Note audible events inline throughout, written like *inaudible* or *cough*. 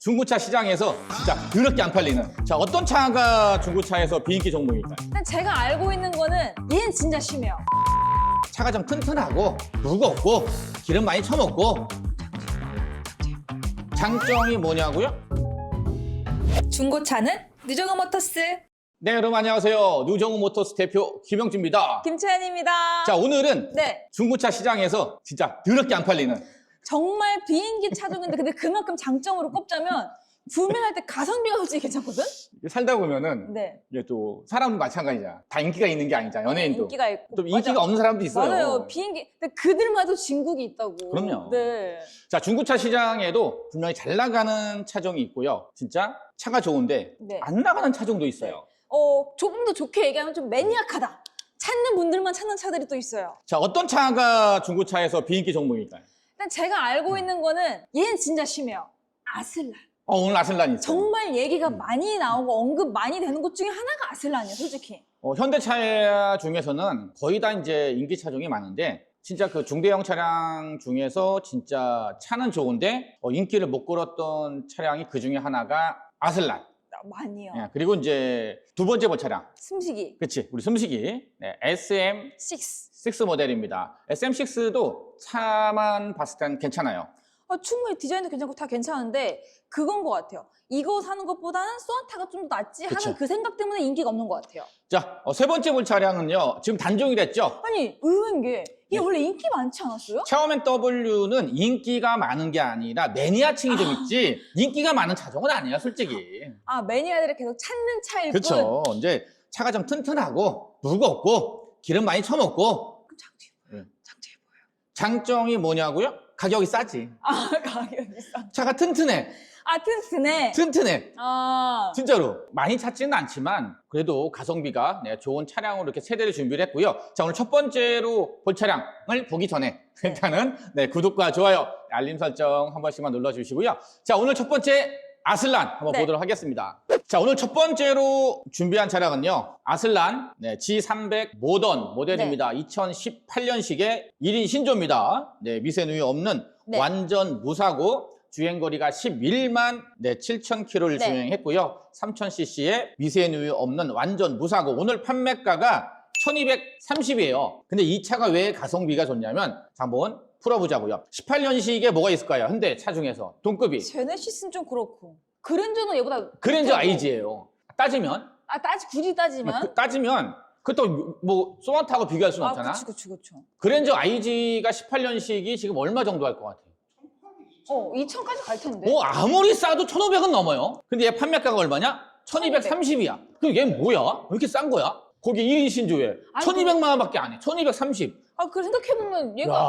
중고차 시장에서 진짜 더럽게 안 팔리는 자 어떤 차가 중고차에서 비인기 종목일까요? 일단 제가 알고 있는 거는 얘는 진짜 심해요. 차가 좀 튼튼하고 무겁고 기름 많이 쳐먹고 장점이 뭐냐고요? 중고차는 누정호 모터스 네 여러분 안녕하세요 누정우 모터스 대표 김영주입니다 김채연입니다. 자 오늘은 네, 중고차 시장에서 진짜 더럽게 안 팔리는 정말 비행기 차종인데 근데 그만큼 장점으로 꼽자면 구매할 때 가성비가 솔직히 괜찮거든? 살다 보면은 네. 이게 또 사람도 마찬가지잖아 다 인기가 있는 게 아니잖아 연예인도 인기가 있고. 또 인기가 맞아. 없는 사람도 있어요 맞아요. 비행기. 근데 그들마도 진국이 있다고. 그럼요. 네. 자 중고차 시장에도 분명히 잘 나가는 차종이 있고요 진짜 차가 좋은데 네. 안 나가는 차종도 있어요 어, 조금 더 좋게 얘기하면 좀 매니악하다. 찾는 분들만 찾는 차들이 또 있어요. 자 어떤 차가 중고차에서 비인기 종목일까요? 제가 알고 있는 거는 얘는 진짜 심해요. 아슬란. 어, 오늘 아슬란이 있어요 정말 얘기가 음. 많이 나오고 언급 많이 되는 것 중에 하나가 아슬란이에요, 솔직히. 어, 현대차 중에서는 거의 다 이제 인기 차 종이 많은데 진짜 그 중대형 차량 중에서 진짜 차는 좋은데 어, 인기를 못 끌었던 차량이 그 중에 하나가 아슬란. 많이요. 예, 그리고 이제 두 번째 본 차량, 숨쉬기. 그치? 우리 숨쉬기 네, SM6 6. 모델입니다. SM6도 차만 봤을 땐 괜찮아요. 어, 충분히 디자인도 괜찮고 다 괜찮은데 그건 것 같아요. 이거 사는 것보다는 소나타가 좀더 낫지 하는 그쵸. 그 생각 때문에 인기가 없는 것 같아요. 자, 어, 세 번째 볼 차량은요. 지금 단종이 됐죠? 아니 의외인 게 이게 네. 원래 인기 많지 않았어요? 샤오맨 W는 인기가 많은 게 아니라 매니아층이 좀 아. 있지 인기가 많은 차종은 아니야 솔직히 아 매니아들이 계속 찾는 차일 뿐. 그렇죠 이제 차가 좀 튼튼하고 무겁고 기름 많이 그럼 장치 네. 장치 보여요. 장점이 뭐냐고요? 가격이 싸지 아 *laughs* 가격이 싸. 차가 튼튼해 아 튼튼해. 튼튼해 아 진짜로 많이 찾지는 않지만 그래도 가성비가 네, 좋은 차량으로 이렇게 세대를 준비를 했고요 자 오늘 첫 번째로 볼 차량을 보기 전에 네. 일단은 네, 구독과 좋아요 알림 설정 한 번씩만 눌러주시고요 자 오늘 첫 번째 아슬란 한번 네. 보도록 하겠습니다 자 오늘 첫 번째로 준비한 차량은요. 아슬란 네, G300 모던 모델입니다. 2018년식의 1인 신조입니다. 네, 미세누이 없는 네. 완전 무사고 주행거리가 11만 네, 7천 킬로를 네. 주행했고요. 3000cc의 미세누이 없는 완전 무사고. 오늘 판매가가 1230이에요. 근데 이 차가 왜 가성비가 좋냐면 자, 한번 풀어보자고요. 18년식에 뭐가 있을까요? 현대 차 중에서 동급이. 제네시스는 좀 그렇고 그랜저는 얘보다 그랜저. IG예요 따지면 아 따지 굳이 따지면 그- 따지면 그것도 뭐 소나타하고 비교할 수는 아 없잖아 그치 그치 그치. 그랜저 IG가 18년식이 지금 얼마 정도 할 것 같아? 어 2천까지 갈 텐데. 뭐 아무리 싸도 1,500은 넘어요. 근데 얘 판매가가 얼마냐? 1,230이야. 그럼 얘 뭐야? 왜 이렇게 싼 거야? 거기 1인 신조에 아이고. 1,200만 원밖에 안 해. 1,230. 아 그 생각해 보면 얘가 야,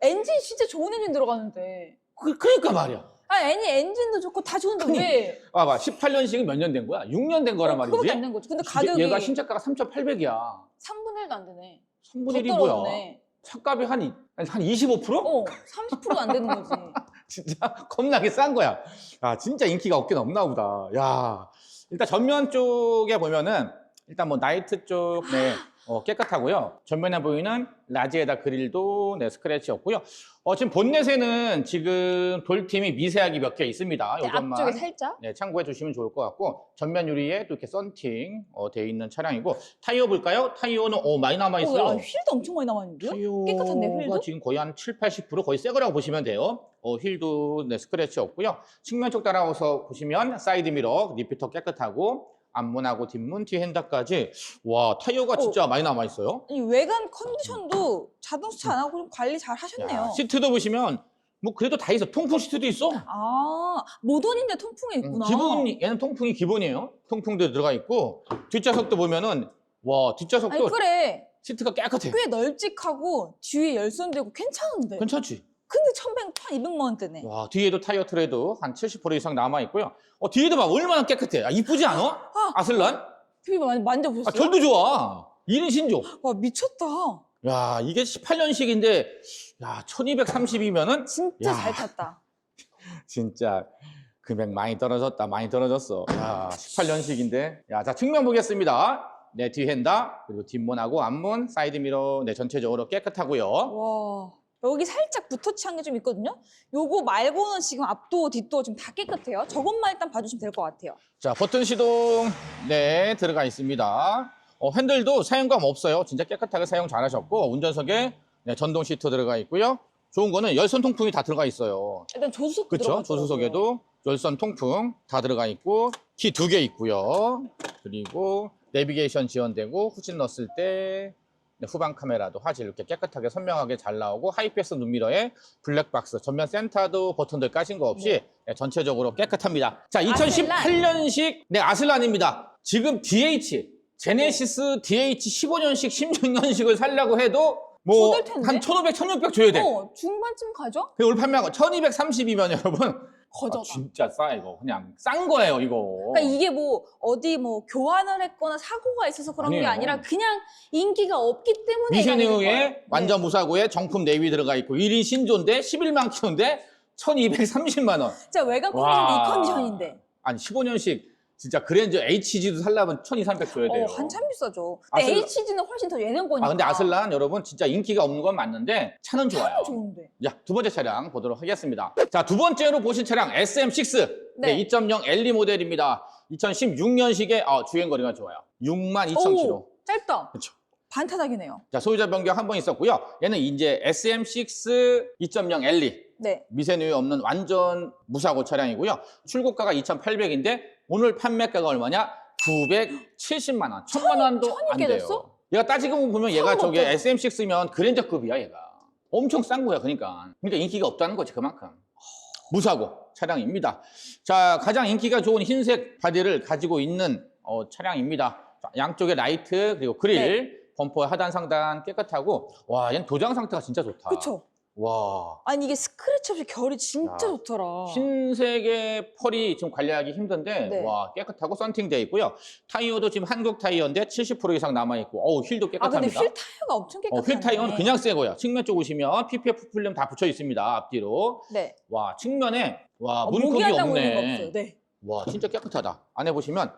엔진 진짜 좋은 엔진 들어가는데. 그, 그러니까 말이야. 아 애니 엔진도 좋고 다 좋은데 아니, 왜? 봐봐, 18년식은 몇 년 된 거야? 6년 된 거란 어, 그거밖에 안 말이지. 된 거지. 근데 가격이 얘가 신차가가 3,800이야. 3분의 1도 안 되네. 3분의 더 1이 뭐야? 떨어졌네. 차값이 한, 이- 한 25%? 어 30%도 안 되는 거지. *laughs* 진짜 겁나게 싼 거야. 야, 진짜 인기가 없긴 없나 보다. 야, 일단 전면 쪽에 보면은 일단 뭐 나이트 쪽 네, *laughs* 어, 깨끗하고요. 전면에 보이는 라지에다 그릴도 네, 스크래치 없고요. 어, 지금 본넷에는 지금 돌팀이 미세하게 몇 개 있습니다. 네, 요것만 앞쪽에 살짝. 네, 참고해 주시면 좋을 것 같고 전면 유리에 또 이렇게 썬팅 어, 돼 있는 차량이고 타이어 볼까요? 타이어는 어, 많이 남아 어, 있어요. 야, 휠도 엄청 많이 남았는데요? 깨끗한데 타이어가 휠도? 지금 거의 한 7, 80% 거의 새 거라고 보시면 돼요. 어, 휠도 네, 스크래치 없고요. 측면 쪽 따라와서 보시면 사이드 미러, 리피터 깨끗하고 앞문하고 뒷문, 뒤 핸다까지 와 타이어가 진짜 많이 남아 있어요. 아니 외관 컨디션도 자동차 안 하고 좀 관리 잘 하셨네요. 시트도 보시면 뭐 그래도 다 있어. 통풍 시트도 있어. 아 모던인데 통풍이 음, 있구나. 기본 얘는 통풍이 기본이에요. 통풍도 들어가 있고 뒷좌석도 보면은 와 뒷좌석도 아니 그래 시트가 깨끗해. 꽤 널찍하고 뒤에 열선되고 괜찮은데. 괜찮지? 근데 1,100, 1,200만 원대네. 와 뒤에도 타이어 트레도 한 70% 이상 남아 있고요. 어 뒤에도 봐 얼마나 깨끗해. 아, 이쁘지 않아? 아. 아슬란? 뒤에 만- 만져보셨어요? 아 결도 좋아. 1인 신조. 와 미쳤다. 야 이게 18년식인데 야 1230이면은 진짜 야. 잘 탔다. *laughs* 진짜 금액 많이 떨어졌다. 많이 떨어졌어. 야 18년식인데 야자 측면 보겠습니다. 네 뒤핸다 그리고 뒷문하고 앞문 사이드 미러 네 전체적으로 깨끗하고요. 와 여기 살짝 붓터치한 게 좀 있거든요. 요거 말고는 지금 앞도 뒷도 지금 다 깨끗해요. 저것만 일단 봐주시면 될 것 같아요. 자, 버튼 시동 네 들어가 있습니다. 어, 핸들도 사용감 없어요. 진짜 깨끗하게 사용 잘하셨고 운전석에 네, 전동 시트 들어가 있고요. 좋은 거는 열선 통풍이 다 들어가 있어요. 일단 조수석 그렇죠? 조수석에도 열선 통풍 다 들어가 있고 키 두 개 있고요. 그리고 내비게이션 지원되고 후진 넣었을 때 네, 후방 카메라도 화질 이렇게 깨끗하게 선명하게 잘 나오고 하이패스 눈미러에 블랙박스 전면 센터도 버튼들 까진 거 없이 네. 네, 전체적으로 깨끗합니다. 자, 아슬란. 2018년식 네 아슬란입니다. 지금 DH 제네시스 DH 15년식 16년식을 살려고 해도 뭐? 한 1,500, 1,600 줘야 돼. 어, 중반쯤 가죠? 그 오늘 판매한 거 1230이면 여러분 거저다. 아, 진짜 싸 이거 그냥 싼 거예요 이거 그러니까 이게 뭐 어디 뭐 교환을 했거나 사고가 있어서 그런 게 아니에요. 아니라 그냥 인기가 없기 때문에. 미쉐누에 네. 완전 무사고에 정품 내비 들어가 있고 1인 신조인데 11만 킬로인데 1230만 원 진짜 외관 와. 컨디션도 이 컨디션인데 아니 15년식 진짜 그랜저 HG도 살려면 1200 줘야 돼요 어, 한참 비싸죠. 근데 아슬란- HG는 훨씬 더 예능 거니까. 아 근데 아슬란 여러분 진짜 인기가 없는 건 맞는데 차는 좋아요 차는 좋은데. 자, 두 번째 차량 보도록 하겠습니다. 자, 두 번째로 보신 차량 SM6 네, 네. 2.0 LE 모델입니다. 2016년식의 어, 주행 거리가 좋아요. 62,000km. 오, 짧다. 그렇죠. 반타작이네요. 자, 소유자 변경 한 번 있었고요. 얘는 이제 SM6 2.0 LE 네. 미세누이 없는 완전 무사고 차량이고요. 출고가가 2,800인데 오늘 판매가가 얼마냐? 970만 원. 1,000만 원도 천이 안 돼요. 깨졌어? 얘가 따지고 보면 얘가 저게 없잖아. SM6면 그랜저급이야, 얘가. 엄청 싼 거야, 그러니까. 그러니까 인기가 없다는 거지, 그만큼. 무사고 차량입니다. 자, 가장 인기가 좋은 흰색 바디를 가지고 있는 어, 차량입니다. 자, 양쪽에 라이트 그리고 그릴, 범퍼 하단 상단 깨끗하고 와, 얘는 도장 상태가 진짜 좋다. 그쵸? 와, 아니 이게 스크래치 없이 결이 진짜 야, 좋더라. 흰색의 펄이 지금 관리하기 힘든데 네. 와 깨끗하고 썬팅되어 있고요. 타이어도 지금 한국 타이어인데 70% 이상 남아 있고 어우 힐도 아 근데 깨끗합니다. 휠 타이어가 엄청 어, 깨끗하네. 휠 타이어는 그냥 새 거야. 측면 쪽 오시면 PPF 필름 다 붙여 있습니다. 앞뒤로. 네. 와 측면에 와 어, 문콕이 있는 거 없네. 없어요. 네. 와 진짜 깨끗하다. 안에 보시면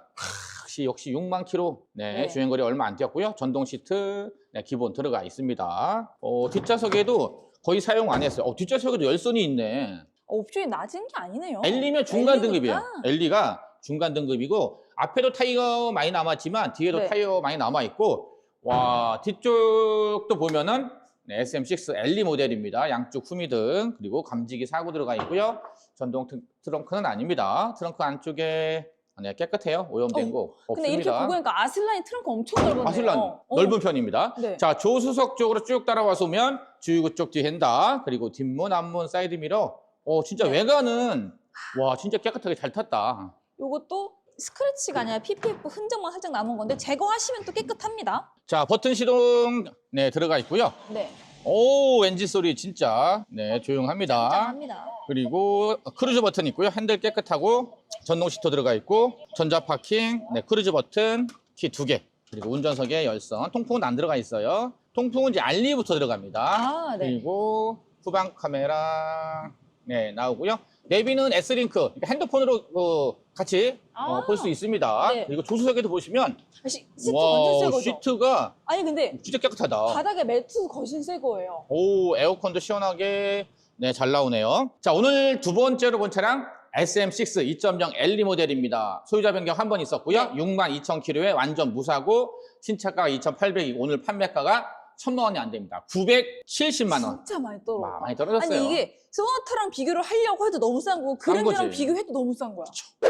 역시 역시 6만 킬로 네, 네. 주행거리 얼마 안 뛰었고요. 전동 시트 네, 기본 들어가 있습니다. 어, 뒷좌석에도 거의 사용 안 했어요. 어, 뒷좌석에도 열선이 있네. 어, 옵션이 낮은 게 아니네요. 엘리면 중간. 등급이에요. 엘리가 중간 등급이고 앞에도 타이어 많이 남았지만 뒤에도 네. 타이어 많이 남아 있고 와 뒤쪽도 보면은 네, SM6 엘리 모델입니다. 양쪽 후미등 그리고 감지기 사고 들어가 있고요. 전동 트, 트렁크는 아닙니다. 트렁크 안쪽에 네, 깨끗해요. 오염된 어, 거 근데 이렇게 없습니다. 보고 보니까 아슬란이 트렁크 엄청 넓었네요. 아슬란 어. 넓은 편입니다. 네. 자 조수석 쪽으로 쭉 따라와서 오면 주유구 쪽뒤 핸다 그리고 뒷문 앞문 사이드 미러 어 진짜 네. 외관은 와 진짜 깨끗하게 잘 탔다 요것도 스크래치가 아니라 PPF 흔적만 살짝 남은 건데 제거하시면 또 깨끗합니다. 자 버튼 시동 네 들어가 있고요 네. 오 엔진 소리 진짜 네 조용합니다 짱합니다. 그리고 크루즈 버튼 있고요 핸들 깨끗하고 전동 시트 들어가 있고 전자 파킹 네 크루즈 버튼 키 두 개 그리고 운전석에 열선 통풍은 안 들어가 있어요 통풍은 이제 알리부터 들어갑니다 아, 네. 그리고 후방 카메라 네 나오고요. 내비는 S링크 그러니까 핸드폰으로 그 같이 아. 볼 수 있습니다. 네. 그리고 조수석에도 보시면 아, 시, 시트 와 완전 새 거죠? 시트가 아니 근데 진짜 깨끗하다. 바닥에 매트 거신 새 거예요. 오 에어컨도 시원하게 네 잘 나오네요. 자 오늘 두 번째로 본 차량 SM6 2.0 LE 모델입니다. 소유자 변경 한 번 있었고요. 네. 62,000km에 완전 무사고 신차가가 2,800이고 오늘 판매가가 1,000만 원이 안 됩니다. 970만 원. 진짜 많이 떨어. 와, 많이 떨어졌어요. 아니 이게 소나타랑 비교를 하려고 해도 너무 싼 거고 그랜저랑 거지. 비교해도 너무 싼 거야.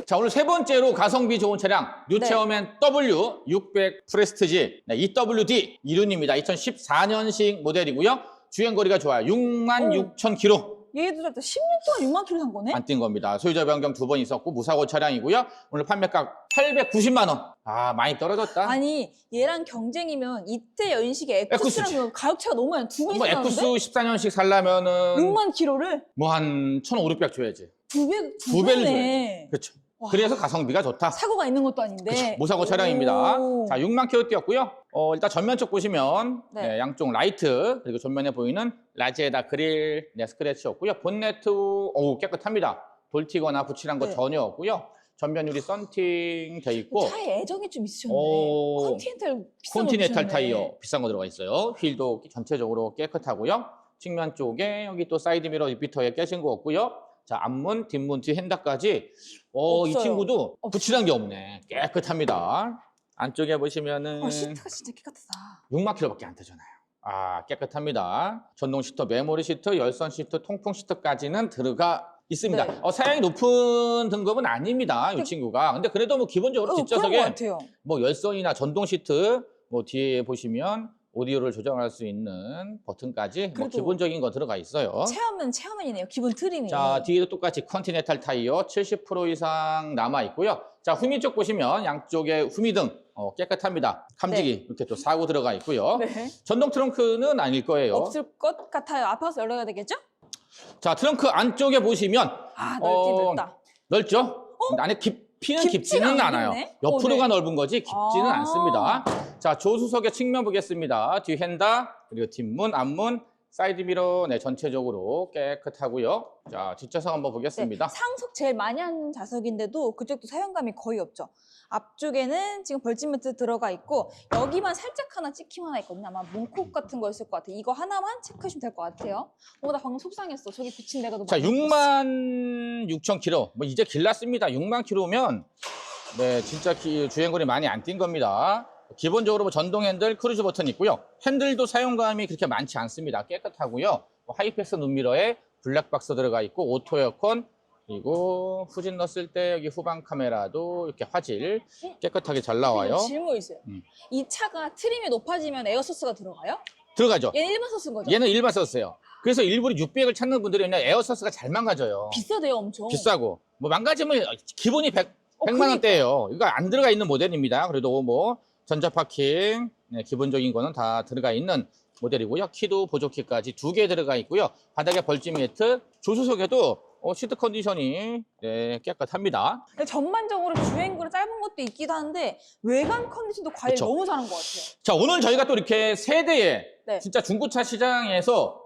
자 오늘 세 번째로 가성비 좋은 차량 뉴체어맨 W 600 프레스티지 네, EWD 이륜입니다. 2014년식 모델이고요. 주행 거리가 좋아요. 6만 6천 킬로 얘도 짧다. 10년 동안 6만 킬로 산 거네? 안 뛴 겁니다. 소유자 변경 두 번 있었고 무사고 차량이고요. 오늘 판매가 890만 원. 아 많이 떨어졌다. 아니 얘랑 경쟁이면 이때 연식의 에쿠스지. 에쿠스랑 그 가격 차가 너무 많이 두뭐 배씩 에쿠스 나는데? 14년식 살려면은 6만 킬로를 뭐 한 1,500 줘야지. 두 배, 두, 두 배를 배네. 그렇죠. 와. 그래서 가성비가 좋다. 사고가 있는 것도 아닌데. 그쵸, 무사고 차량입니다. 오. 자, 6만 킬로 뛰었고요. 어, 일단 전면 쪽 보시면 네. 네, 양쪽 라이트 그리고 전면에 보이는 라지에다 그릴 네, 스크래치 없고요. 본네트 오 깨끗합니다. 돌튀거나 붙이란 거 네. 전혀 없고요. 전면 유리 썬팅 돼 있고 차에 애정이 좀 있으셨네. 오. 컨티넨탈 비싼. 타이어 비싼 거 들어가 있어요. 휠도 전체적으로 깨끗하고요. 측면 쪽에 여기 또 사이드 미러 리피터에 깨진 거 없고요. 자, 앞문, 뒷문, 뒤 핸다까지 어, 이 없어요. 친구도 없어요. 붙이는 게 없네. 깨끗합니다. 안쪽에 보시면은 어, 시트가 진짜 깨끗하다. 6만 킬로밖에 안 되잖아요. 아, 깨끗합니다. 전동 시트, 메모리 시트, 열선 시트, 통풍 시트까지는 들어가 있습니다. 네. 어, 사양이 높은 등급은 아닙니다. 이 그- 친구가. 근데 그래도 뭐 기본적으로 어, 그런 것 뒷좌석에 같아요. 뭐 열선이나 전동 시트, 뭐 뒤에 보시면 오디오를 조정할 수 있는 버튼까지 뭐 그래도 기본적인 거 들어가 있어요. 체험은 체험이네요. 기본 트림이. 자, 뒤에도 똑같이 컨티넨탈 타이어 70% 이상 남아 있고요. 자, 후미 쪽 보시면 양쪽에 후미등 어, 깨끗합니다. 감지기 이렇게 또 사고 들어가 있고요. 네. 전동 트렁크는 아닐 거예요. 없을 것 같아요. 가서 열어야 되겠죠? 자, 트렁크 안쪽에 보시면 아, 넓긴 어, 넓다. 넓죠? 근데 안에 깊이는 깊지는 않아요. 옆으로가 어, 네. 넓은 거지 깊지는 아. 않습니다. 자, 조수석의 측면 보겠습니다. 뒤 핸다, 그리고 뒷문, 앞문, 사이드 미러 네, 전체적으로 깨끗하고요. 자, 뒷좌석 한번 보겠습니다. 네, 상속 제일 많이 하는 좌석인데도 그쪽도 사용감이 거의 없죠. 앞쪽에는 지금 벌집 매트 들어가 있고 여기만 살짝 하나 찍힘 하나 있거든요. 아마 문콕 같은 거였을 것 같아요. 이거 하나만 체크하시면 될 것 같아요. 어, 나 방금 속상했어. 저기 붙인 데가 너무 자, 많이 붙었어. 6만 6천 킬로. 뭐 이제 길났습니다. 6만 킬로면 네, 진짜 기- 주행거리 많이 안 뛴 겁니다. 기본적으로 뭐 전동 핸들, 크루즈 버튼 있고요. 핸들도 사용감이 그렇게 많지 않습니다. 깨끗하고요. 뭐 하이패스 눈미러에 블랙박스 들어가 있고 오토 에어컨 그리고 후진 넣었을 때 여기 후방 카메라도 이렇게 화질 깨끗하게 잘 나와요. 질문 있어요. 음. 이 차가 트림이 높아지면 에어소스가 들어가요? 들어가죠. 얘는 일반 소스인 거죠? 얘는 일반 썼어요. 그래서 일부러 600을 찾는 분들이 그냥 에어서스가 잘 망가져요. 비싸대요 엄청. 비싸고 뭐 망가지면 기본이 100, 어, 100만 그러니까. 원대예요. 이거 안 들어가 있는 모델입니다. 그래도 뭐 전자 파킹 네, 기본적인 거는 다 들어가 있는 모델이고요. 키도 보조키까지 두 개 들어가 있고요. 바닥에 벌집 매트, 조수석에도 어, 시트 컨디션이 네, 깨끗합니다. 근데 전반적으로 주행거리 짧은 것도 있기도 한데 외관 컨디션도 과일 그쵸. 너무 잘한 것 같아요. 자 오늘 저희가 또 이렇게 세대의 네. 진짜 중고차 시장에서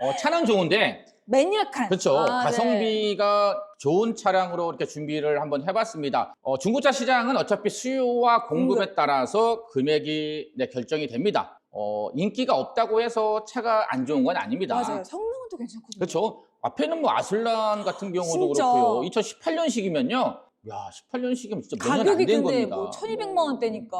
어, 차는 좋은데 매니악한. 그렇죠. 아, 네. 가성비가 좋은 차량으로 이렇게 준비를 한번 해봤습니다. 어, 중고차 시장은 어차피 수요와 공급에 공급. 따라서 금액이 네, 결정이 됩니다. 어, 인기가 없다고 해서 차가 안 좋은 건 아닙니다. 맞아요. 성능은 또 괜찮거든요. 그렇죠. 앞에는 뭐 아슬란 같은 경우도 진짜. 그렇고요. 2018년식이면요. 야, 18년식이면 진짜 몇년안 가격이 된 근데 겁니다. 뭐 1200만 원대니까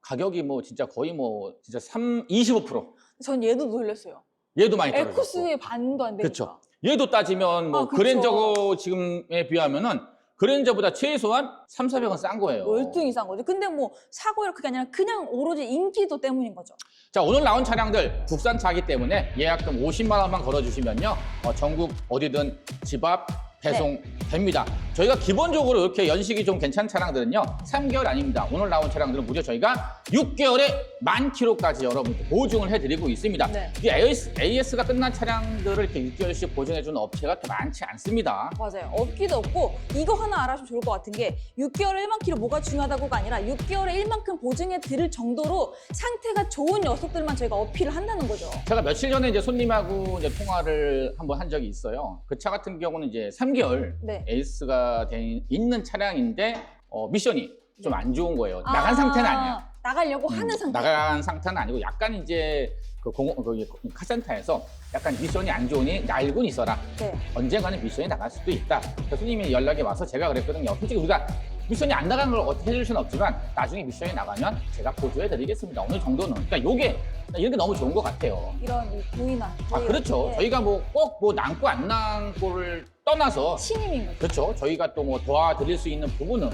가격이 뭐 진짜 거의 뭐 진짜 3, 25%. 전 얘도 놀랐어요. 얘도 많이 떨어졌고. 에코스의 반도 안 되니까. 그쵸. 얘도 따지면 뭐 아, 그쵸. 그랜저 지금에 비하면은 그랜저보다 최소한 3, 400원 싼 거예요. 월등히 싼 거죠. 근데 뭐 사고력 그게 아니라 그냥 오로지 인기도 때문인 거죠. 자, 오늘 나온 차량들 국산 차기 때문에 예약금 50만 원만 걸어주시면요. 어, 전국 어디든 집 앞 배송 됩니다. 저희가 기본적으로 이렇게 연식이 좀 괜찮은 차량들은요. 3개월 아닙니다. 오늘 나온 차량들은 무려 저희가 6개월에 만 킬로까지 여러분께 보증을 해드리고 있습니다. 네. 이 AS, AS가 끝난 차량들을 이렇게 6개월씩 보증해주는 업체가 많지 않습니다. 맞아요. 없기도 없고 이거 하나 알아주면 좋을 것 같은 게 6개월에 1만 킬로 뭐가 중요하다고가 아니라 6개월에 1만큼 보증해 드릴 정도로 상태가 좋은 녀석들만 저희가 어필을 한다는 거죠. 제가 며칠 전에 이제 손님하고 이제 통화를 한번 한 적이 있어요. 그 차 같은 경우는 이제 3개월 네. 에이스가 된 있는 차량인데 어, 미션이 좀 안 좋은 거예요. 나간 아, 상태는 아니야. 나가려고 하는 음, 상태. 나간 상태는 아니고 약간 이제 그 공원 거기 카센터에서 약간 미션이 안 좋으니 날고 있어라. 네. 언젠가는 미션이 나갈 수도 있다. 그래서 손님이 연락이 와서 제가 그랬거든요. 솔직히 우리가 미션이 안 나가는 걸 어떻게 해줄 수는 없지만 나중에 미션이 나가면 제가 보조해 드리겠습니다. 어느 정도는. 그러니까 요게 이런 게 너무 좋은 것 같아요. 이런 이 고의나. 아 그렇죠. 예. 저희가 뭐꼭뭐 남고 안 남고를 떠나서 신임인 거죠. 그렇죠. 저희가 또 뭐 도와드릴 수 있는 부분은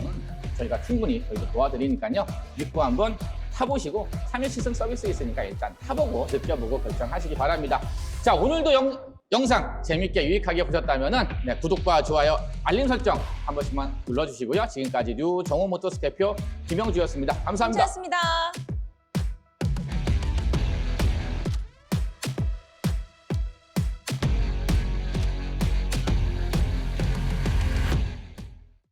저희가 충분히 저희도 도와드리니까요. 믿고 한번 타보시고 3일 시승 서비스 있으니까 일단 타보고 느껴보고 결정하시기 바랍니다. 자 오늘도 영, 영상 재밌게 유익하게 보셨다면 네, 구독과 좋아요, 알림 설정 한 번씩만 눌러주시고요. 지금까지 뉴 정호모터스 대표 김영주였습니다 감사합니다. 감사합니다.